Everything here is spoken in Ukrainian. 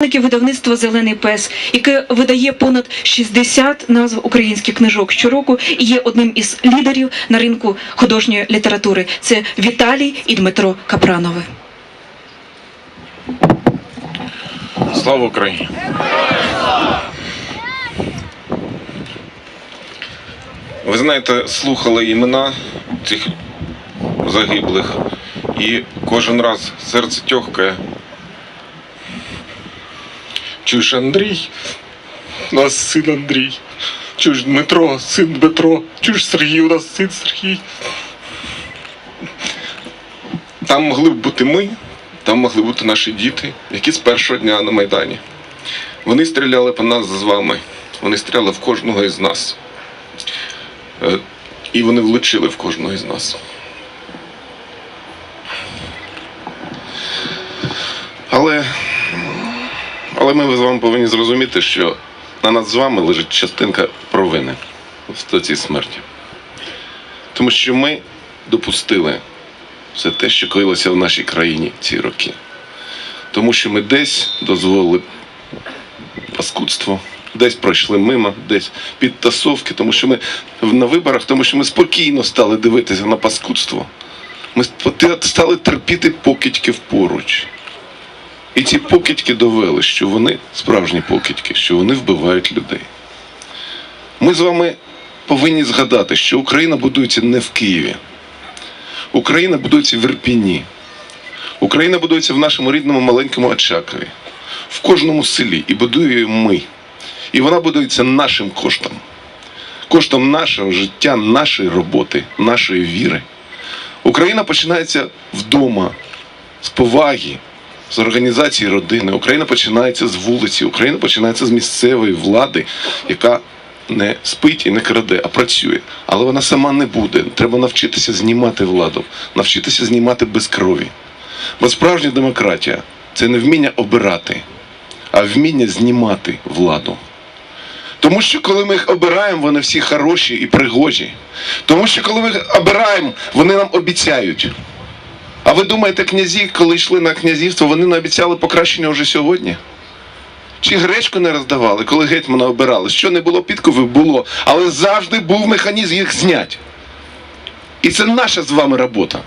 Видавництва Зелений пес, яке видає понад 60 назв українських книжок щороку і є одним із лідерів на ринку художньої літератури. Це Віталій і Дмитро Капранови. Слава Україні! Ви знаєте, слухали імена цих загиблих, і кожен раз серце тьохкає. Чуєш Андрій, у нас син Андрій. Чуєш Дмитро, син Дмитро. Чуєш Сергій, у нас син Сергій. Там могли б бути ми, там могли бути наші діти, які з першого дня на Майдані. Вони стріляли по нас з вами. Вони стріляли в кожного із нас. Е, І вони влучили в кожного із нас. Але, але ми з вами повинні зрозуміти, що на нас з вами лежить частинка провини в цій смерті. Тому що ми допустили все те, що коїлося в нашій країні ці роки. Тому що ми десь дозволили паскудство, десь пройшли мимо, десь підтасовки, тому що ми на виборах, тому що ми спокійно стали дивитися на паскудство. Ми стали терпіти покидьків поруч. І ці покидьки довели, що вони справжні покидьки, що вони вбивають людей. Ми з вами повинні згадати, що Україна будується не в Києві. Україна будується в Ірпіні. Україна будується в нашому рідному маленькому Очакові, в кожному селі і будуємо ми. І вона будується нашим коштом. Коштом нашого життя, нашої роботи, нашої віри. Україна починається вдома, з поваги, з організації родини. Україна починається з вулиці, Україна починається з місцевої влади, яка не спить і не краде, а працює. Але вона сама не буде. Треба навчитися знімати владу, навчитися знімати без крові. Бо справжня демократія це не вміння обирати, а вміння знімати владу. Тому що коли ми їх обираємо, вони всі хороші і пригожі. Тому що коли ми їх обираємо, вони нам обіцяють. А ви думаєте, князі, коли йшли на князівство, вони не обіцяли покращення вже сьогодні? Чи гречку не роздавали, коли гетьмана обирали? Що не було підкови, було, але завжди був механізм їх зняти. І це наша з вами робота.